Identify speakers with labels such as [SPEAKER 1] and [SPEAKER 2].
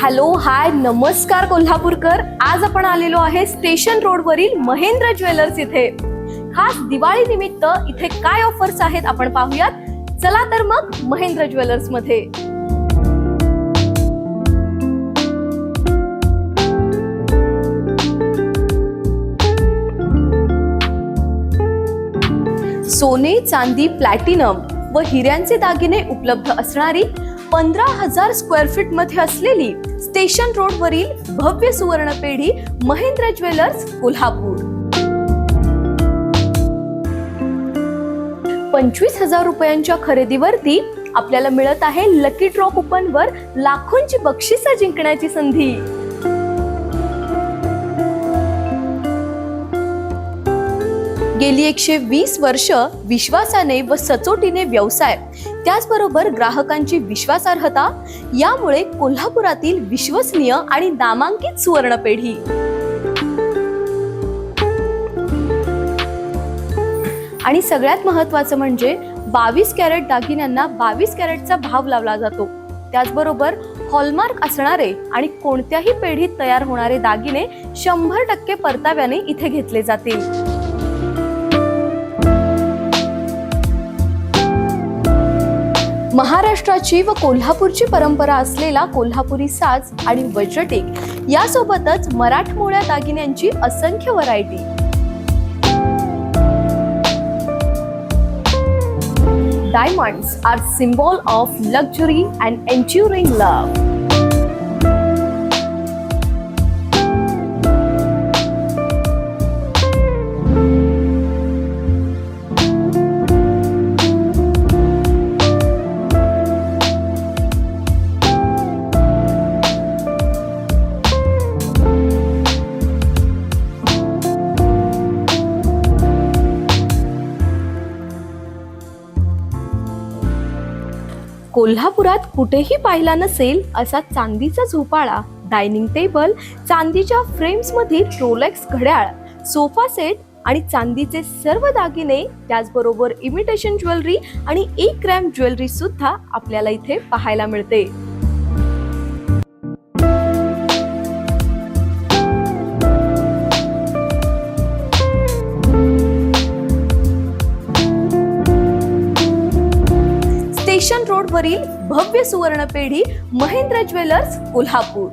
[SPEAKER 1] Hello hi नमस्कार कोल्हापूरकर. आज आपण आलेलो आहे स्टेशन रोड वरील महेंद्र ज्वेलर्स इथे. खास दिवाळी निमित्त इथे काय ऑफर्स आहेत आपण पाहूयात. चला तर मग महेंद्र ज्वेलर्समध्ये. सोने चांदी प्लॅटिनम व हिऱ्यांचे दागिने उपलब्ध असणारी पंधरा हजार स्क्वेअर फीटमध्ये असलेली स्टेशन रोड वरील भव्य सुवर्ण पेढी महेंद्र ज्वेलर्स कोल्हापूर. पंचवीस हजार रुपयांच्या खरेदीवरती आपल्याला मिळत आहे लकी ड्रॉ कुपन वर लाखोंची बक्षिसं जिंकण्याची संधी. गेली एकशे वीस वर्ष विश्वासाने व सचोटीने व्यवसाय. त्याचबरोबर ग्राहकांची विश्वासार्हता यामुळे कोल्हापुरातील विश्वसनीय आणि नामांकित सुवर्ण पेढी आणि सगळ्यात महत्वाचं म्हणजे बावीस कॅरेट दागिन्यांना बावीस कॅरेटचा भाव लावला जातो. त्याचबरोबर हॉलमार्क असणारे आणि कोणत्याही पेढीत तयार होणारे दागिने शंभर टक्के परताव्याने इथे घेतले जातील. महाराष्ट्राची व कोल्हापूरची परंपरा असलेला कोल्हापुरी साज आणि वज्रटीक यासोबतच मराठमोळ्या दागिन्यांची असंख्य variety diamonds are symbol of luxury and enduring love कोल्हापुरात कुठेही पाहिला नसेल असा चांदीचा झोपाळा डायनिंग टेबल चांदीच्या फ्रेम्समधील रोलेक्स घड्याळ सोफा सेट आणि चांदीचे सर्व दागिने त्याचबरोबर इमिटेशन ज्वेलरी आणि एक ग्रॅम ज्वेलरी सुद्धा आपल्याला इथे पाहायला मिळते. स्टेशन रोडवरील भव्य सुवर्ण पेढी महेंद्र ज्वेलर्स कोल्हापूर.